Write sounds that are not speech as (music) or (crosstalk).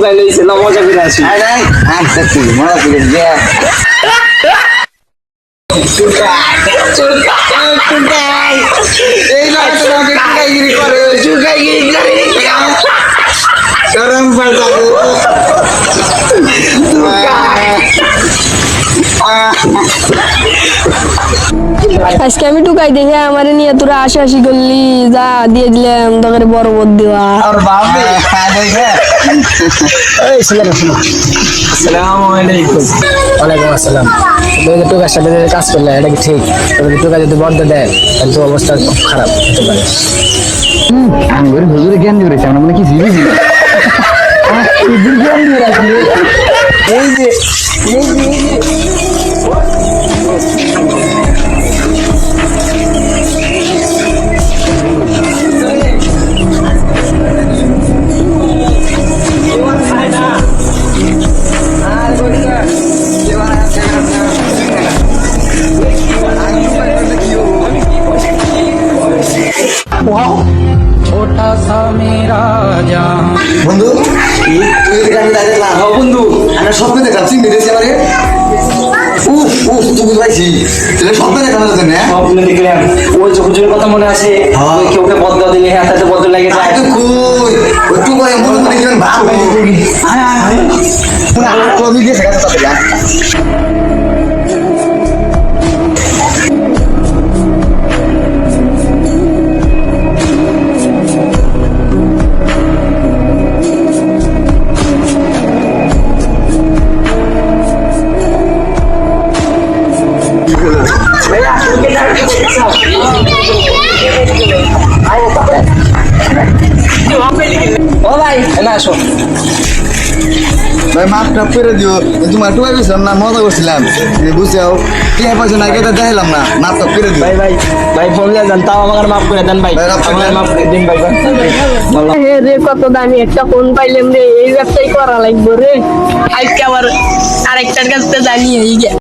টোকাই লইছে না মজা করে আসি আজকে আমি টুকাই দেখে আমার নিয়ে তোরা আশাশি করলি যা দিয়ে দিলাম তোকে বড় বদ দেওয়া (laughs) ওয়ালাইকুম আসসালাম কাজ করলে এটা কি ঠিক যদি দেয় তো অবস্থা খারাপ পারে আমি হুজুরে জ্ঞান দিয়ে আমরা মানে কি জিনিস বন্ধু তুই দাঁড়িয়ে হ্যাঁ বন্ধু। আমরা স্বপ্নে দিয়েছি আমারে। উফ উফ বুঝতে পারছি। তাহলে স্বপ্নে দেখানো যাচ্ছে না? স্বপ্ন দেখলাম। ওই যে কথা মনে আছে হ্যাঁ। ওই কেউ বদলা দিলে হাতে বদল লাগে যায়। আরে কই? একটু করে মনে কেমন ভাব আয় আয় আয়। তো আমি দিয়ে শেখাতে তাড়াতাড়ি ও ভাই না আসো ভাই মাপ টাপ করে দিও তোমার টুকাই গেছিলাম না মজা করছিলাম। বুঝছাও কে পয়সা নাই কেটে দেখাইলাম না মাপ টাপ করে দিও। ভাই ভাই ভাই ফোন দিয়ে দেন তাও আমাকে মাফ করে দেন ভাই। ভাই, মাফ করে দেন। ভাই রে কত দামি একটা ফোন পাইলাম রে এই ব্যবসায় করা লাগবে রে। আজকে আবার আরেকটার কাছে জানিয়ে